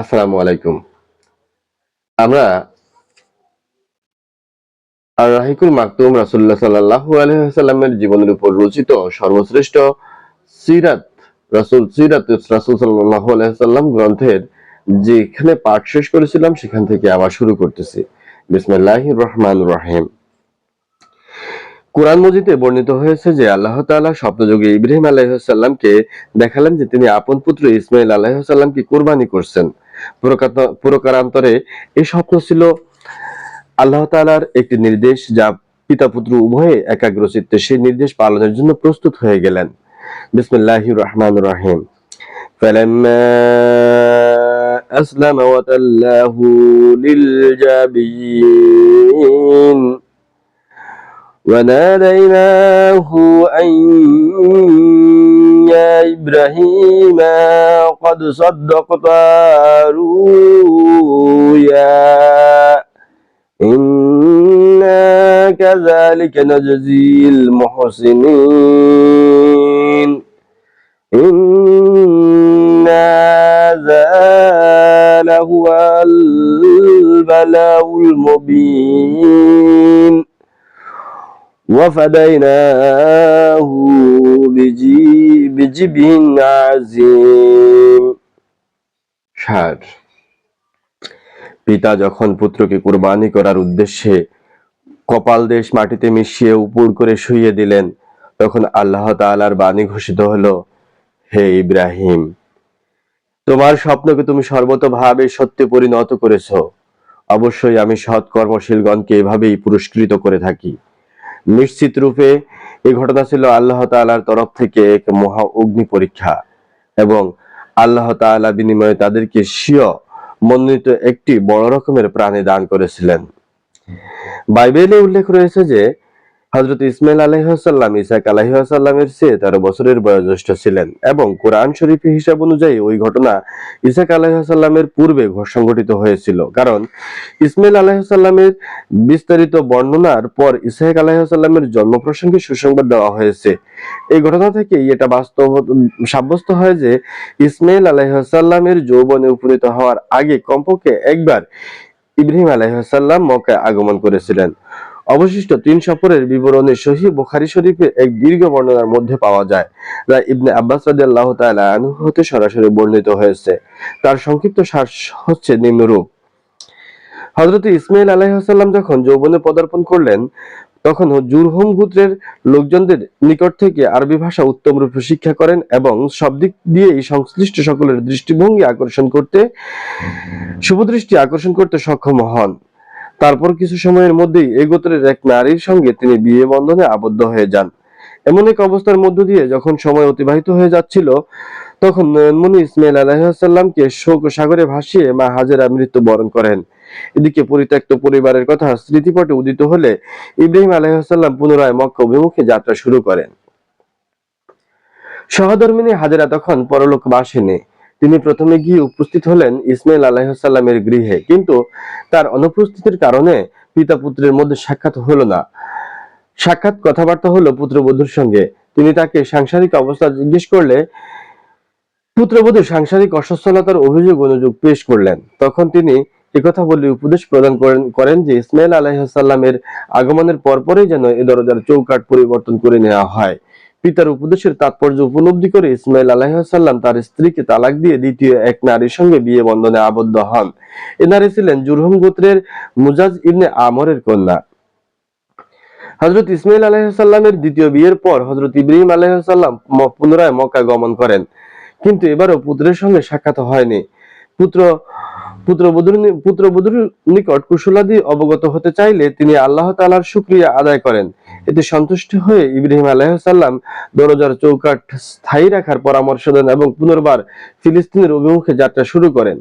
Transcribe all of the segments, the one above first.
আসসালামু আলাইকুম। আমরা আর রাহিকুল মাকতুম রাসুল্লাহ সাল্লাহ আলহামের জীবনের উপর রচিত সর্বশ্রেষ্ঠ সিরাত, রাসুল সিরাত, রাসুল সাল্লাহ আলহাম গ্রন্থের যেখানে পাঠ শেষ করেছিলাম, সেখান থেকে আবার শুরু করতেছি। বিসমিল্লাহ রহমান রাহিম। কোরআন মজিদে বর্ণিত হয়েছে যে আল্লাহ তাআলা স্বপ্নযোগে ইব্রাহিম আলাইসাল্লামকে দেখালেন যে তিনি আপন পুত্র ইসমাইল আলাইসাল্লামকে কোরবানি করছেন পুরকাত- পুরকারান্তরে এই স্বপ্ন ছিল আল্লাহ তাআলার একটি নির্দেশ যা পিতা পুত্র উভয়ে একাগ্র চিত্তে সেই নির্দেশ পালনের জন্য প্রস্তুত হয়ে গেলেন বিসমিল্লাহির রহমান রহিম فلما أسلم وتله للجبين وناديناه أن يا إبراهيم قد صدقت رؤيا إنا كذلك نجزي المحسنين. إن هذا لهو البلاء المبين. وفديناه بجي- بجبه عظيم ষাট পিতা যখন পুত্রকে কুরবানি করার উদ্দেশ্যে কপাল দেশ মাটিতে মিশিয়ে উপর করে শুইয়ে দিলেন তখন আল্লাহ তাআলার বাণী ঘোষিত হলো হে ইব্রাহিম তোমার স্বপ্নকে তুমি সর্বতভাবে সত্যে পরিণত করেছ অবশ্যই আমি সৎ কর্মশীলগণকে এভাবেই পুরস্কৃত করে থাকি নিশ্চিত রূপে এই ঘটনা ছিল আল্লাহ তালার তরফ থেকে এক মহা অগ্নি পরীক্ষা এবং আল্লাহ তালা বিনিময়ে তাদেরকে স্বীয় মনোনীত একটি বড় রকমের প্রাণী দান করেছিলেন। বাইবেলে উল্লেখ রয়েছে যে হজরত ইসমাইল আলহাসাল্লাম ইসাক আলহাসাল্লামের চেয়ে তেরো বছরের বয়োজ্যেষ্ঠ ছিলেন এবং কোরআন শরীফ হিসাব অনুযায়ী ওই ঘটনা ইসাক আলহাসাল্লামের পূর্বে সংঘটিত হয়েছিল। কারণ ইসমাইল আলহাসাল্লামের বিস্তারিত বর্ণনার পর ইসাহাক আলাইসাল্লামের জন্ম প্রসঙ্গে সুসংবাদ দেওয়া হয়েছে। এই ঘটনা থেকেই এটা বাস্তব সাব্যস্ত হয় যে ইসমাইল আলাইসাল্লামের যৌবনে উপনীত হওয়ার আগে কমপক্ষে একবার ইব্রাহিম আলাইসাল্লাম মক্কায় আগমন করেছিলেন। অবশিষ্ট তিন সফরের বিবরণী সহি বুখারী শরীফে এক দীর্ঘ বর্ণনার মধ্যে পাওয়া যায় যা ইবনে আব্বাস রাদিয়াল্লাহু তাআলা হতে সরাসরি বর্ণিত হয়েছে। তার সংক্ষিপ্ত সার হচ্ছে নিম্নরূপ। হজরত ইসমাইল আলাইহাল্লাম যখন যৌবনে পদার্পণ করলেন, তখন জুরহুম গোত্রের লোকজনদের নিকট থেকে আরবি ভাষা উত্তম রূপে শিক্ষা করেন এবং সব দিক দিয়েই সংশ্লিষ্ট সকলের দৃষ্টিভঙ্গি আকর্ষণ করতে শুভদৃষ্টি আকর্ষণ করতে সক্ষম হন। তারপর কিছু সময়ের মধ্যেই এই গোত্রের এক নারীর সঙ্গে তিনি বিয়ে বন্ধনে আবদ্ধ হয়ে যান। এমন এক অবস্থার মধ্য দিয়ে যখন সময় অতিবাহিত হয়ে যাচ্ছিল, তখন নয়নমণি ইসমাইল আলাইসাল্লামকে শোক সাগরে ভাসিয়ে মা হাজেরা মৃত্যু বরণ করেন। এদিকে পরিত্যক্ত পরিবারের কথা স্মৃতিপটে উদিত হলে ইব্রাহিম আলাইসাল্লাম পুনরায় মক্কা অভিমুখে যাত্রা শুরু করেন। সহধর্মিনী হাজেরা তখন পরলোক বাসেনি তিনি প্রথমে গিয়ে উপস্থিত হলেন ইসমাইল আলাইসাল্লামের গৃহে। কিন্তু তার অনুপস্থিতির কারণে পিতা পুত্রের মধ্যে সাক্ষাৎ হলো না। সাক্ষাৎ কথাবার্তা হলো পুত্রবধূর সঙ্গে। তিনি তাকে সাংসারিক অবস্থা জিজ্ঞেস করলে পুত্রবধূ সাংসারিক অসচ্ছলতার অভিযোগ অনুযোগ পেশ করলেন। তখন তিনি একথা বলে উপদেশ প্রদান করেন করেন যে ইসমাইল আলাইসাল্লামের আগমনের পরপরই যেন এ দরজার চৌকাট পরিবর্তন করে নেওয়া হয়। পিতার উপদেশের তাৎপর্য উপলব্ধি করে ইসমাইল আলাইসাল্লাম তার স্ত্রীকে তালাক দিয়ে দ্বিতীয় এক নারীর সঙ্গে বিয়ে বন্ধনে আবদ্ধ হন। এ নারী ছিলেন জুরহুম গোত্রের মুজাজ ইবনে আমরের কন্যা। হজরত ইসমাইল আলাইসাল্লামের দ্বিতীয় বিয়ের পর হজরত ইব্রাহিম আলাইসাল্লাম পুনরায় মক্কা গমন করেন। কিন্তু এবারও পুত্রের সঙ্গে সাক্ষাৎ হয়নি। পুত্র পুত্রবধূর পুত্রবধূর নিকট কুশলাদি অবগত হতে চাইলে তিনি আল্লাহ তালার শুকরিয়া আদায় করেন। এতে সন্তুষ্ট হয়ে ইব্রাহিম আলাইসাল্লাম দরজার চৌকাঠ স্থায়ী রাখার পরামর্শ দেন এবং পুনর্বার ফিলিস্তিনের অভিমুখে যাত্রা শুরু করেন।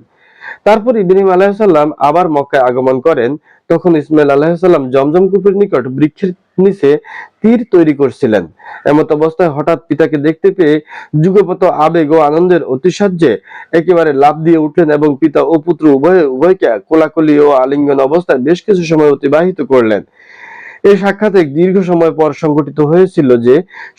তারপর ইব্রাহিম আলাইসাল্লাম আবার মক্কায় আগমন করেন। তখন ইসমাইল আলাইসাল্লাম জমজম কূপের নিকট বৃক্ষের নিচে তীর তৈরি করছিলেন। এমত অবস্থায় হঠাৎ পিতাকে দেখতে পেয়ে যুগপত আবেগ ও আনন্দের অতিসাহ্যে একেবারে লাভ দিয়ে উঠলেন এবং পিতা ও পুত্র উভয়ে, উভয়কে কোলাকুলি ও আলিঙ্গন অবস্থায় বেশ কিছু সময় অতিবাহিত করলেন। এই সাক্ষাৎ এক দীর্ঘ সময় পর সংঘটিত হয়েছিল যে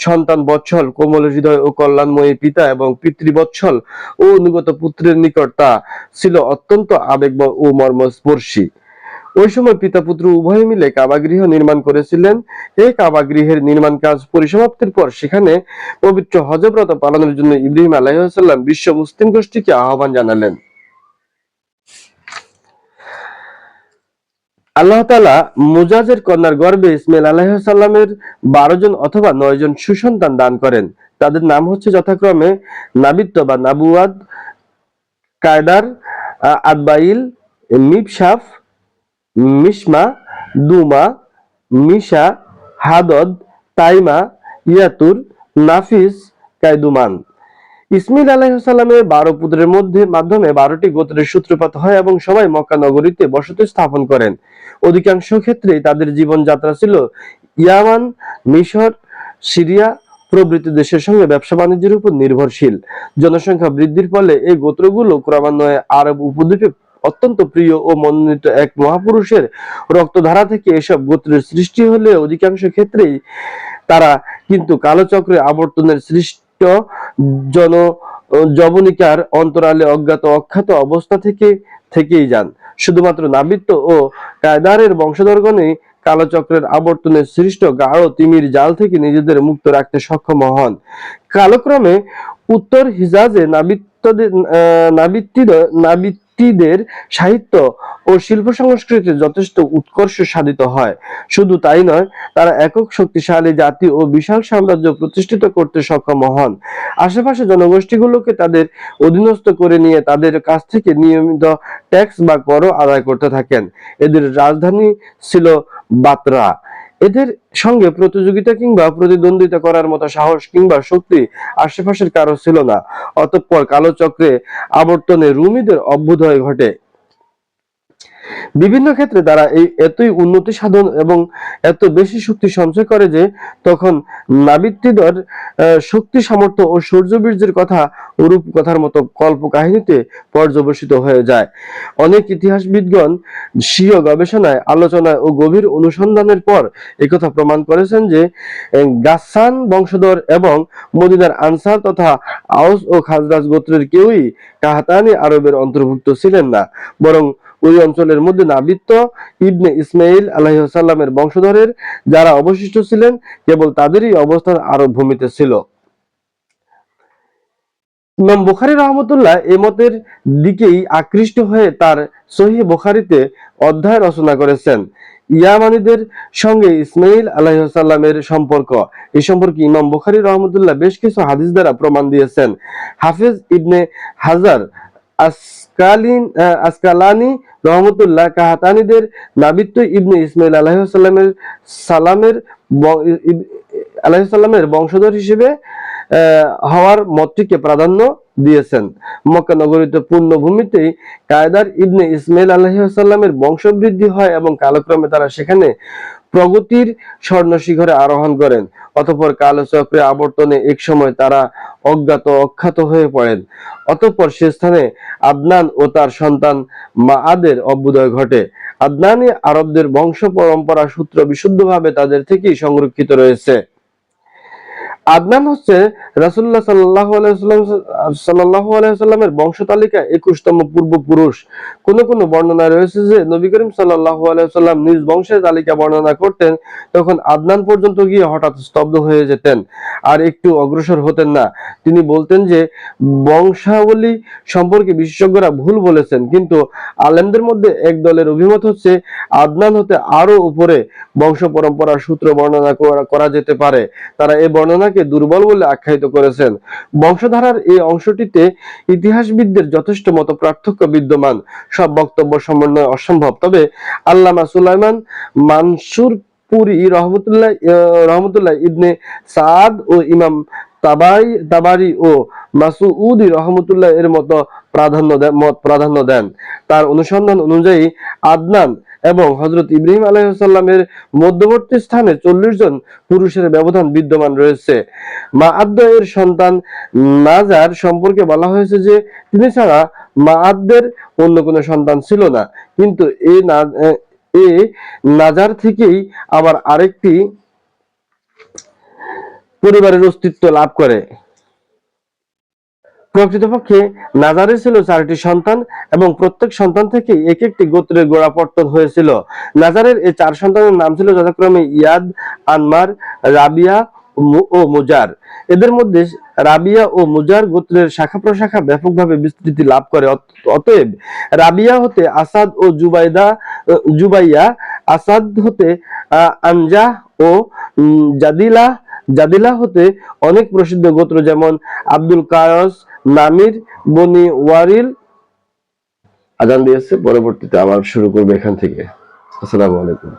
সন্তান বৎসল, কোমল হৃদয় ও কল্যাণময়ী পিতা এবং পিতৃবৎসল ও অনুগত পুত্রের নিকট তা ছিল অত্যন্ত আবেগ ও মর্মস্পর্শী। ওই সময় পিতা পুত্র উভয় মিলে কাবাগৃহ নির্মাণ করেছিলেন। এই কাবাগৃহের নির্মাণ কাজ পরিসমাপ্তির পর সেখানে পবিত্র হজব্রত পালনের জন্য ইব্রাহিম আলাইসাল্লাম বিশ্ব মুসলিম গোষ্ঠীকে আহ্বান জানালেন। আল্লাহ তালা মুজাজের কন্যার গর্বে ইসমাইল আলাইসাল্লামের বারো জন অথবা নয় জন সুসন্তান দান করেন। তাদের নাম হচ্ছে যথাক্রমে নাবিত্য বা নাবুয়াদ কায়দার আদবাইল মিবসাফ মিসমা দুমা, মিশা, হাদদ, তাইমা, ইয়াতুর, নাফিস, কায়দুমান। ইসমিল আলাইসাল্লামের বারো পুত্রের মধ্যে মাধ্যমে বারোটি গোত্রের সূত্রপাত হয় এবং সবাই মক্কা নগরীতে বসতি স্থাপন করেন। অধিকাংশ ক্ষেত্রে তাদের জীবনযাত্রা ছিল ইয়ামান, মিশর, সিরিয়া প্রভৃতি দেশের সঙ্গে ব্যবসা বাণিজ্যের উপর নির্ভরশীল। জনসংখ্যা বৃদ্ধির ফলে এই গোত্রগুলো ক্রমান্বয়ে আরব উপদ্বীপে অত্যন্ত প্রিয় ও মনোনীত এক মহাপুরুষের রক্তধারা থেকে এসব গোত্রের সৃষ্টি হলে অধিকাংশ ক্ষেত্রেই তারা কিন্তু কালচক্রে আবর্তনের সৃষ্ট জন জবনিকার অন্তরালে অজ্ঞাত অখ্যাত অবস্থা থেকে থেকেই যান। শুধুমাত্র নাবিত্য ও কায়দারের বংশধরগণে কালচক্রের আবর্তনে সৃষ্ট গাঢ় তিমির জাল থেকে নিজেদের মুক্ত রাখতে সক্ষম হন। কালক্রমে উত্তর হিজাজে নাবিত্যদের আহ, নাবিত্তিদ- নাবিত্তিদের সাহিত্য ও শিল্প সংস্কৃতি যথেষ্ট উৎকর্ষ সাধিত হয়। শুধু তাই নয়, তারা একক শক্তিশালী জাতি ও বিশাল সাম্রাজ্য প্রতিষ্ঠিত করতে সক্ষম হন। আশেপাশে জনগোষ্ঠীগুলোকে তাদের অধীনস্থ করে নিয়ে তাদের কাছ থেকে নিয়মিত ট্যাক্স বা করও আদায় করতে থাকেন। এদের রাজধানী ছিল বাতরা। এদের সঙ্গে প্রতিযোগিতা কিংবা প্রতিদ্বন্দ্বিতা করার মতো সাহস কিংবা শক্তি আশেপাশের কারও ছিল না। অতঃপর কালো চক্রে আবর্তনে রুমিদের অভ্যুদয় ঘটে। বিভিন্ন ক্ষেত্রে তারা এই এতই উন্নতি সাধন এবং এত বেশি শক্তি সঞ্চয় করে যে তখন নাবিত্তিদর শক্তি সামর্থ্য ও সূর্যবীর্যের কথা রূপ কথার মতো কল্প কাহিনীতে পর্যবসিত হয়ে যায়। অনেক ইতিহাসবিদগণ স্বীয় গবেষণায় আলোচনায় ও গভীর অনুসন্ধানের পর একথা প্রমাণ করেছেন যে আহ, গাসসান বংশধর এবং মদিনার আনসার তথা আউস ও খাজরাজ গোত্রের কেউই কাহাতানি আরবের অন্তর্ভুক্ত ছিলেন না। বরং ওই অঞ্চলের মধ্যে নাবিত্য ইবনে ইসমাইল আলাইসাল্লামের বংশধরের যারা অবশিষ্ট ছিলেন, কেবল তাদেরই অবস্থান আরব ভূমিতে ছিল। ইমাম বুখারী রহমতুল্লাহ এ মতের দিকেই আকৃষ্ট হয়ে তার সহি বুখারীতে অধ্যায় রচনা করেছেন। ইয়ামানিদের সঙ্গে ইসমাইল আলাইসাল্লামের সম্পর্ক, এ সম্পর্কে ইমাম বুখারি রহমতুল্লাহ বেশ কিছু হাদিস দ্বারা প্রমাণ দিয়েছেন। হাফিজ ইবনে হাজার আসকালিন আসকালানি রহমতুল্লাহ কাহাতানিদের নাবিত্য ইবনে ইসমাইল আলাহিসাল্লামের সালামের আলাহিসাল্লামের বংশধর হিসেবে হওয়ার মতটিকে প্রাধান্য দিয়েছেন। মক্কা নগরীতে পূর্ণভূমিতেই কায়দার ইবনে ইসমাইল আলাইসাল্লামের বংশবৃদ্ধি হয় এবং কালক্রমে তারা সেখানে প্রগতির স্বর্ণ শিখরে আরোহণ করেন। অতঃপর কালচক্রে আবর্তনে এক সময় তারা অজ্ঞাত অখ্যাত হয়ে পড়েন। অতঃপর সে স্থানে আদনান ও তার সন্তান মাআদের অভ্যুদয় ঘটে। আদনানি আরবদের বংশ পরম্পরা সূত্র বিশুদ্ধভাবে তাদের থেকেই সংরক্ষিত রয়েছে। আদনান হচ্ছে রাসুল্লাহ সাল্লাহ সাল্লাহ আলাইসাল্লামের বংশ তালিকা একুশতম পূর্বপুরুষ। কোন কোন বর্ণনায় রয়েছে যে নবী করিম সাল্লাহ আলাইসাল্লাম নিজ বংশের তালিকা বর্ণনা করতেন, তখন আদনান পর্যন্ত গিয়ে হঠাৎ স্তব্ধ হয়ে যেতেন। আর একটু অগ্রসর হতেন না। তিনি বলতেন যে, বংশাবলী সম্পর্কে বিশেষজ্ঞরা ভুল বলেছেন, কিন্তু আলেমদের মধ্যে এক দলের অভিমত হচ্ছে আদনান হতে আরও উপরে বংশ পরম্পরার সূত্র বর্ণনা করা- যেতে পারে। তারা এই বর্ণনাকে দুর্বল বলে আখ্যায়িত করেছেন। বংশধারার এই অংশটিতে ইতিহাসবিদদের যথেষ্ট মত পার্থক্য বিদ্যমান। সব বক্তব্য সমন্বয় অসম্ভব। তবে আল্লামা সুলাইমান মানসুর পুরি রহমতুল্লাহ রহমতুল্লাহ ইবনে সাদ ও ইমাম তাবাই, তাবারি ও মাসুউদি রহমতুল্লাহ এর মতো প্রাধান্য মত প্রাধান্য দেন। তার অনুসন্ধান অনুযায়ী আদনান এবং হজরত ইব্রাহিম আলাইসাল্লামের মধ্যবর্তী স্থানে চল্লিশ জন পুরুষের ব্যবধান বিদ্যমান রয়েছে। মা আদ্দ এর সন্তান নাজার সম্পর্কে বলা হয়েছে যে, তিনি ছাড়া মা আদ্দের অন্য কোনো সন্তান ছিল না। কিন্তু এ- এ নাজার থেকেই আবার আরেকটি পরিবারের অস্তিত্ব লাভ করে। প্রকৃতপক্ষে নাজারের ছিল চারটি সন্তান এবং প্রত্যেক সন্তান থেকে এক একটি গোত্রের গোড়াপত্তন হয়েছিল। নাজারের এই চার সন্তানের নাম ছিল যথাক্রমে ইয়াদ, আনমার, রাবিয়া ও মুজার। এদের মধ্যে রাবিয়া ও মুজার গোত্রের শাখা প্রশাখা ব্যাপকভাবে বিস্তৃতি লাভ করে। অতএব রাবিয়া হতে আসাদ ও জুবাইদা জুবাইয়া, আসাদ হতে আনজা ও জাদিলা জাদিলা হতে অনেক প্রসিদ্ধ গোত্র যেমন আব্দুল কায়স নামির বনি ওয়ারিল। আজান দিয়েছে পরবর্তীতে আবার শুরু করবে এখান থেকে। আসসালামু আলাইকুম।